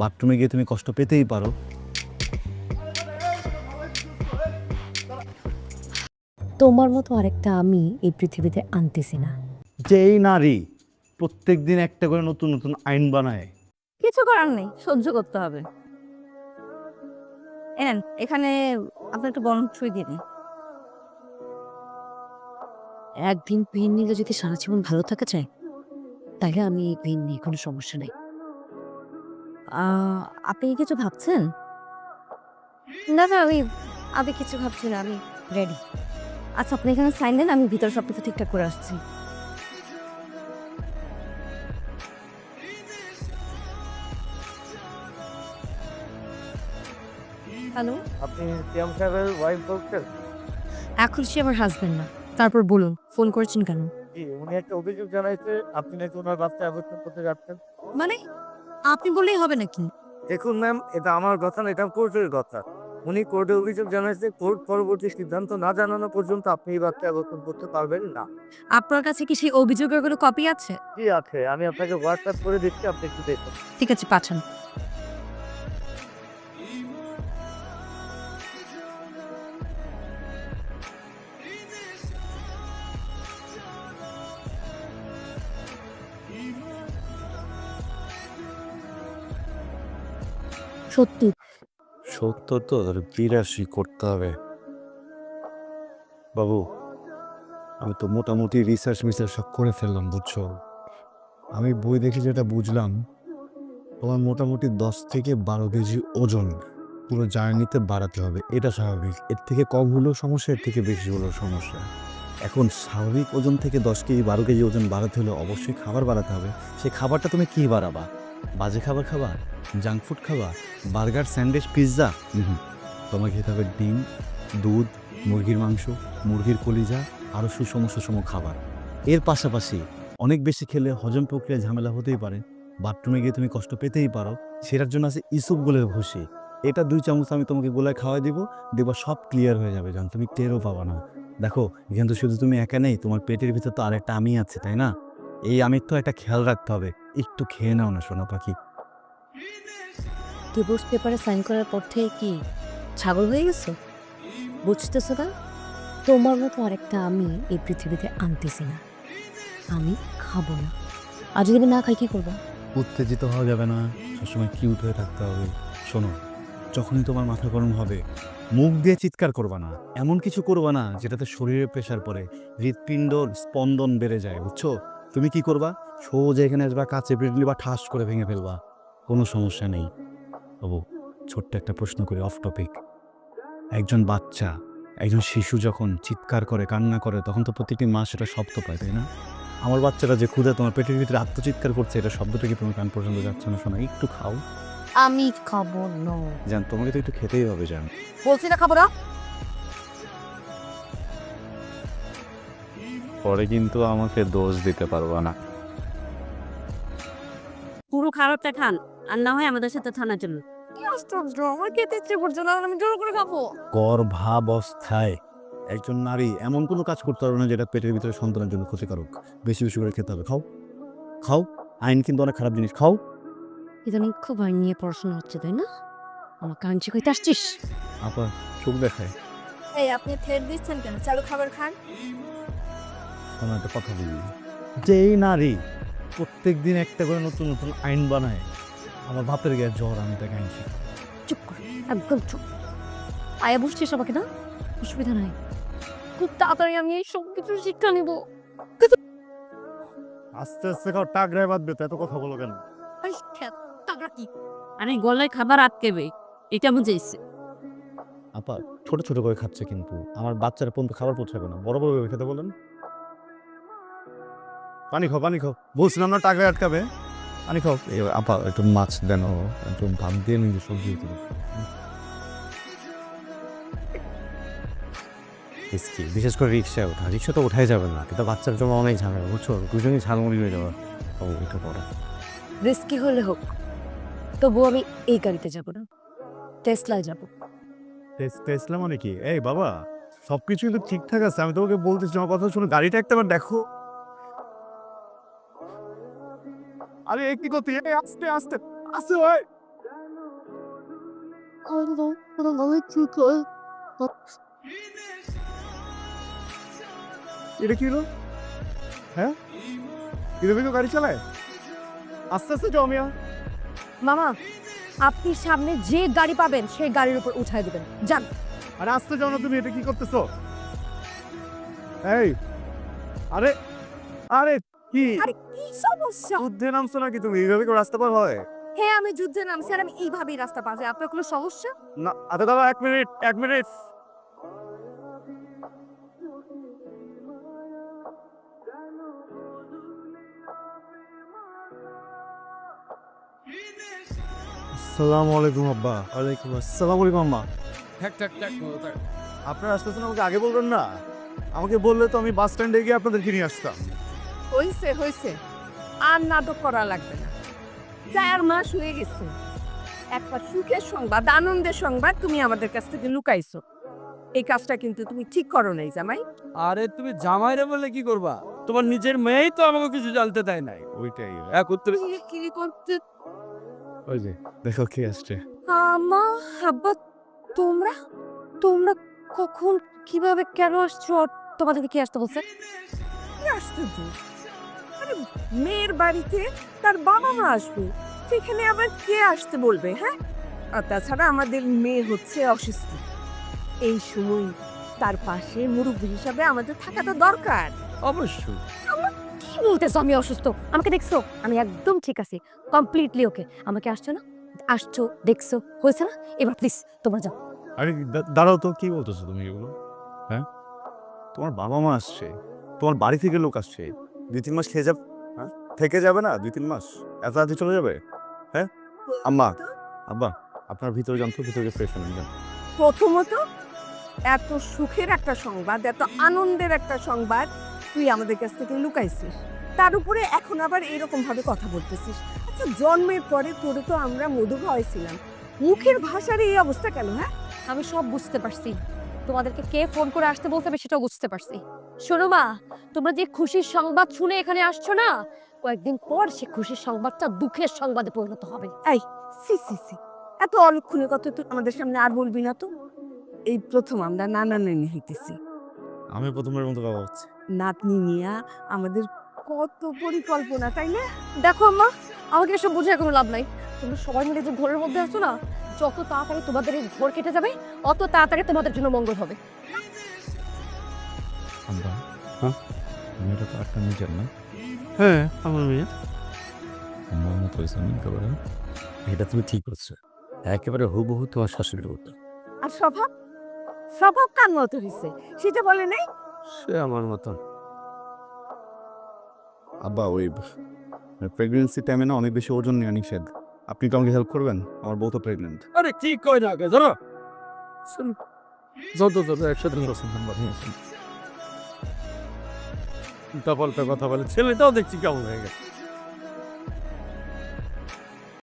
বাথরুমে গিয়ে তুমি কষ্ট পেতেই পারো। তোমার মতো আরেকটা আমি এই পৃথিবীতে আনতেছি না। যেই নারী প্রত্যেক দিন একটা করে নতুন নতুন আইন বানায়। কিছু করার নেই সহ্য করতে হবে। এনেন এখানে আপনার একটু বরং ছুঁই দিয়ে দিন। একদিন পেন নিলে যদি সারা জীবন ভালো থাকা চায় তাহলে আমি এই পেন নিয়ে কোনো সমস্যা নেই। আপনি কি কিছু ভাবছেন? না না আমি আমি কিছু ভাবছি না আমি রেডি আচ্ছা আপনি এখানে সাইন দেন আমি ভিতরে সব কিছু ঠিকঠাক করে আসছি। হ্যালো আপনি সিয়াম সাহেবের ওয়াইফ বলছেন? এখন সে আমার হাজবেন্ড না। তারপর বলুন ফোন করেছেন কেন? জি উনি একটা অভিযোগ জানাইছে আপনি নাকি ওনার বাচ্চা অ্যাবর্শন করতে যাচ্ছেন? মানে? আপনি বললেই হবে নাকি? দেখুন ম্যাম এটা আমার কথা না এটা কোর্টের কথা। উনি কোর্টে অভিযোগ জানাইছে কোর্ট পরবর্তী সিদ্ধান্ত না জানানো পর্যন্ত আপনি এই বাচ্চা অ্যাবর্শন করতে পারবেন না। আপনার কাছে কি সেই অভিযোগের কোনো কপি আছে? জি আছে আমি আপনাকে হোয়াটসঅ্যাপ করে দিচ্ছি আপনি একটু দেখুন। ঠিক আছে পাঠান। সত্যি। সত্য তো বিরাশি করতে হবে। বাবু, আমি তো মোটামুটি রিসার্চ মিসার্চ সব করে ফেললাম, বুঝছ? আমি বই দেখে যেটা বুঝলাম, তোমার মোটামুটি দশ থেকে বারো কেজি ওজন পুরো জার্নিতে বাড়াতে হবে। এটা স্বাভাবিক। এর থেকে কম হলেও সমস্যা, এর থেকে বেশি হলেও সমস্যা। এখন স্বাভাবিক ওজন থেকে দশ কেজি, বারো কেজি ওজন বাড়াতে হলে অবশ্যই খাবার বাড়াতে হবে। সেই খাবারটা তুমি কী বাড়াবা? বাজে খাবার খাবা জাঙ্ক ফুড খাবা বার্গার স্যান্ডউইচ পিৎজা তোমাকে খেতে হবে ডিম দুধ মুরগির মাংস মুরগির কলিজা আরও সুষম সুষম খাবার। এর পাশাপাশি অনেক বেশি খেলে হজম প্রক্রিয়া ঝামেলা হতেই পারে। বাথরুমে গিয়ে তুমি কষ্ট পেতেই পারো। সেটার জন্য আছে ইসুপ গোলের ভুসি। এটা দুই চামচ আমি তোমাকে গোলায় খাওয়াই দিব দেখবা সব ক্লিয়ার হয়ে যাবে যখন তুমি টেরও পাবা না। দেখো কিন্তু শুধু তুমি একা নেই তোমার পেটের ভিতর তো আরেকটা আমি আছে তাই না? এই আমির তো একটা খেয়াল রাখতে হবে। একটু খেয়ে নাও না সোনা পাখি। ডিভোর্স পেপারে সাইন করার পর থেকে কি ছাগল হয়ে গেছে? বুঝতেছো না? তোমার মতো আরেকটা আমি এই পৃথিবীতে আনতেছি না। আমি খাব না। আর যদি না খাই কি করব? উত্তেজিত হওয়া যাবে না। সবসময় কিউট হয়ে থাকতে হবে। শোনো যখনই তোমার মাথা গরম হবে মুখ দিয়ে চিৎকার করবা না। এমন কিছু করবা না যেটাতে শরীরে প্রেশার পড়ে। হৃৎপিণ্ড স্পন্দন বেড়ে যায় বুঝছ? তুমি কি করবা? সোজা এখানে আসবা কাছে বেরলি বা ঠাস করে ভেঙে ফেলবা। কোনো সমস্যা নেই। বাবু ছোট্ট একটা প্রশ্ন করি অফ টপিক একজন বাচ্চা একজন শিশু যখন চিৎকার করে কান্না করে তখন তো প্রতিটি মা সেটা শব্দ পায় তাই না? আমার বাচ্চাটা যে ক্ষুদা তোমার পেটের ভিতরে আত্মচিৎকার করছে এটা শব্দটা কি তোমার কান পর্যন্ত যাচ্ছে না শোনা? একটু খাও। আমি খাব না। জান তোমাকে তো একটু খেতেই হবে জান। বলছি না খাব না? পরে কিন্তু আমাকে দোষ দিতে পারব না। পুরো খারাপটা খান আর না হয় আমাদের সাথে থানার জন্য। কি আশ্চর্য আমার খেতে ইচ্ছে করছে না আমি জোর করে খাব। গর্ভাবস্থায় একজন নারী এমন কোনো কাজ করতে পারবে না যেটা পেটের ভিতরে সন্তানের জন্য ক্ষতিকারক। বেশি বেশি করে খেতে হবে। খাও। খাও। আইন কিন্তু অনেক খারাপ জিনিস। খাও। ইদানিং খুব আইন নিয়ে পড়াশোনা হচ্ছে তাই না? আমার কাঞ্চি কইতে আসছিস? আপা চোখ দেখায়। এই আপনি থেট দিচ্ছেন কেন? চালু খাবার খান। শোনো একটা কথা বলি। যেই নারী প্রত্যেক দিন একটা করে নতুন নতুন আইন বানায় আমার বাপের গায়ে জ্বর আমি তাকে আইন। চুপ কর একদম চুপ। আয়া বসছিস আমাকে না? অসুবিধা নাই। খুব তাড়াতাড়ি আমি এই সব কিছু শিক্ষা নিব। আস্তে আস্তে খাও টাকরায় বাঁধবে তো এত কথা বলো কেন? আরে গলায় খাবার আটকেবে এটা বুঝেছি আপা ছোট ছোট করে খাচ্ছে কিন্তু। আমার বাচ্চারা পর্যন্ত খাবার পৌঁছাবে না। বড় বড় খেতে বলেন। পানি খাও পানি খাও। বলছিলাম না টাকা আটকাবে। পানি খাও। এই আপা একটু মাছ দেন একটু ভাত দিয়ে নিজে সবজি দিতে রিস্কি বিশেষ করে রিক্সায় ওঠা। রিক্সা তো ওঠাই যাবে না কিন্তু বাচ্চার জন্য অনেক ঝামেলা বুঝছ? দুজনেই ঝালমুড়ি হয়ে যাবে। ও এটা পড়া রিস্কি হলে হোক তবু আমি এই গাড়িতে যাব না। টেসলায় যাব। টেসলা মানে কি? এই বাবা সব কিছু কিন্তু ঠিকঠাক আছে আমি তোমাকে বলতেছি আমার কথা শুনে গাড়িটা একটা দেখো। আরে কি করতে এই আস্তে আস্তে আস্তে ভাই। এটা কি হলো? হ্যাঁ? এভাবে কেউ গাড়ি চালায়? আস্তে আস্তে যাও মিয়া। মামা আপনি সামনে যে গাড়ি পাবেন সেই গাড়ির উপর উঠাই দিবেন। যান। আরে আসতে যাও না তুমি এটা কি করতেছো? এই আরে আরে কি? আরে কি সমস্যা? যুদ্ধে নামছো নাকি তুমি? এইভাবে কেউ রাস্তা পার হয়? হ্যাঁ আমি যুদ্ধে নামছি আর আমি এইভাবেই রাস্তা পাচ্ছি আপনার কোনো সমস্যা? না আরে দাদা এক মিনিট এক মিনিট। আসসালামু আলাইকুম আব্বা। ওয়ালাইকুম আসসালামু। আলাইকুম আম্মা। ঠ্যাক ঠ্যাক ঠ্যাক। আপনারা আসতেছেন আমাকে আগে বলবেন না? আমাকে বললে তো আমি বাস স্ট্যান্ডে গিয়ে আপনাদেরকে নিয়ে আসতাম। হইছে হইছে। আর নাটক করা লাগবে না। চার মাস হয়ে গেছে। একবার সুখের সংবাদ আনন্দের সংবাদ তুমি আমাদের কাছ থেকে লুকাইছো। এই কাজটা কিন্তু তুমি ঠিক করো নাই জামাই। আরে তুমি জামাইরে বলে কি করবা? তোমার নিজের মেয়েই তো আমাকে কিছু জানতে দেয় নাই। ওইটাই এক উত্তরে কি করতে ওই যে দেখো কে আসছে। আমা আব্বা তোমরা? তোমরা কখন কীভাবে কেন আসছো? আর তোমাদেরকে কে আসতে বলছে? কি আশ্চর্য আরে মেয়ের বাড়িতে তার বাবা মা আসবে। সেখানে আবার কে আসতে বলবে হ্যাঁ? আর তাছাড়া আমাদের মেয়ে হচ্ছে অসুস্থ। এই সময় তার পাশে মুরব্বী হিসাবে আমাদের থাকাটা দরকার। অবশ্যই। কি বলতেছো আমি অসুস্থ? আমাকে দেখছ? আমি একদম ঠিক আছি। কমপ্লিটলি ওকে আমাকে আসছো না? আসছো দেখছ হয়েছে না? এবার প্লিজ তোমরা যাও। আরে দাঁড়াও তো কি বলতেছো তুমি এগুলো? হ্যাঁ? তোমার বাবা মা আসছে। তোমার বাড়ি থেকে লোক আসছে। দুই তিন মাস খেয়ে যাবে হ্যাঁ? থেকে যাবে না দুই তিন মাস। এত রাতে চলে যাবে? হ্যাঁ? আম্মা আব্বা আপনার ভিতরে যান তো ভিতরে ফ্রেশ হন যান। প্রথমত এত সুখের একটা সংবাদ এত আনন্দের একটা সংবাদ তুই আমাদের কাছ থেকে লুকাইছিস। তার উপরে এখন আবার এরকম ভাবে কথা বলতেছিস। আচ্ছা জন্মের পরে তোরে তো আমরা মধু খাওয়াইছিলাম। মুখের ভাষার এই অবস্থা কেন হ্যাঁ? আমি সব বুঝতে পারছি। তোমাদেরকে কে ফোন করে আসতে বলতে হবে সেটাও বুঝতে পারছি। শোনো মা তোমরা যে খুশির সংবাদ শুনে এখানে আসছো না কয়েকদিন পর সে খুশির সংবাদটা দুঃখের সংবাদে পরিণত হবে। সি সি সি এত অলক্ষণের কথা তুই আমাদের সামনে আর বলবি না তো। এই প্রথম আমরা নানা নানি হইতেছি। আমি প্রথমের মতো বাবা হচ্ছে নাতনি নিয়া আমাদের কত পরিকল্পনা তাই না? দেখো আম্মা আমাকে এসব বুঝে কোনো লাভ নাই। তোমরা সবাই মিলে যে ঘোরের মধ্যে আছো না যত তাড়াতাড়ি তোমাদের এই ঘোর কেটে যাবে অত তাড়াতাড়ি তোমাদের জন্য মঙ্গল হবে। আব্বা হ্যাঁ? মেয়েটা তো একটা নিজের না? হ্যাঁ আমার মেয়ে। আমার মতো হয়েছে একেবারে? এটা তুমি ঠিক করছ একেবারে হুবহু তোমার শাশুড়ির মতো। আর স্বভাব? স্বভাব কার মতো হয়েছে সেটা বলে নাই। সে আমার মতন। আব্বা ওই প্রেগনেন্সি টাইমে না অনেক বেশি ওজন নেওয়া নিষেধ। আপনি তো আমাকে হেল্প করবেন? আমার বউ তো প্রেগনেন্ট আরে কি কই না আগে? শুন, যত যত একসাথে রসুন নাম্বার নিয়েছেন উল্টা পাল্টা কথা বলে ছেলেটাও দেখছি কেমন হয়ে গেছে।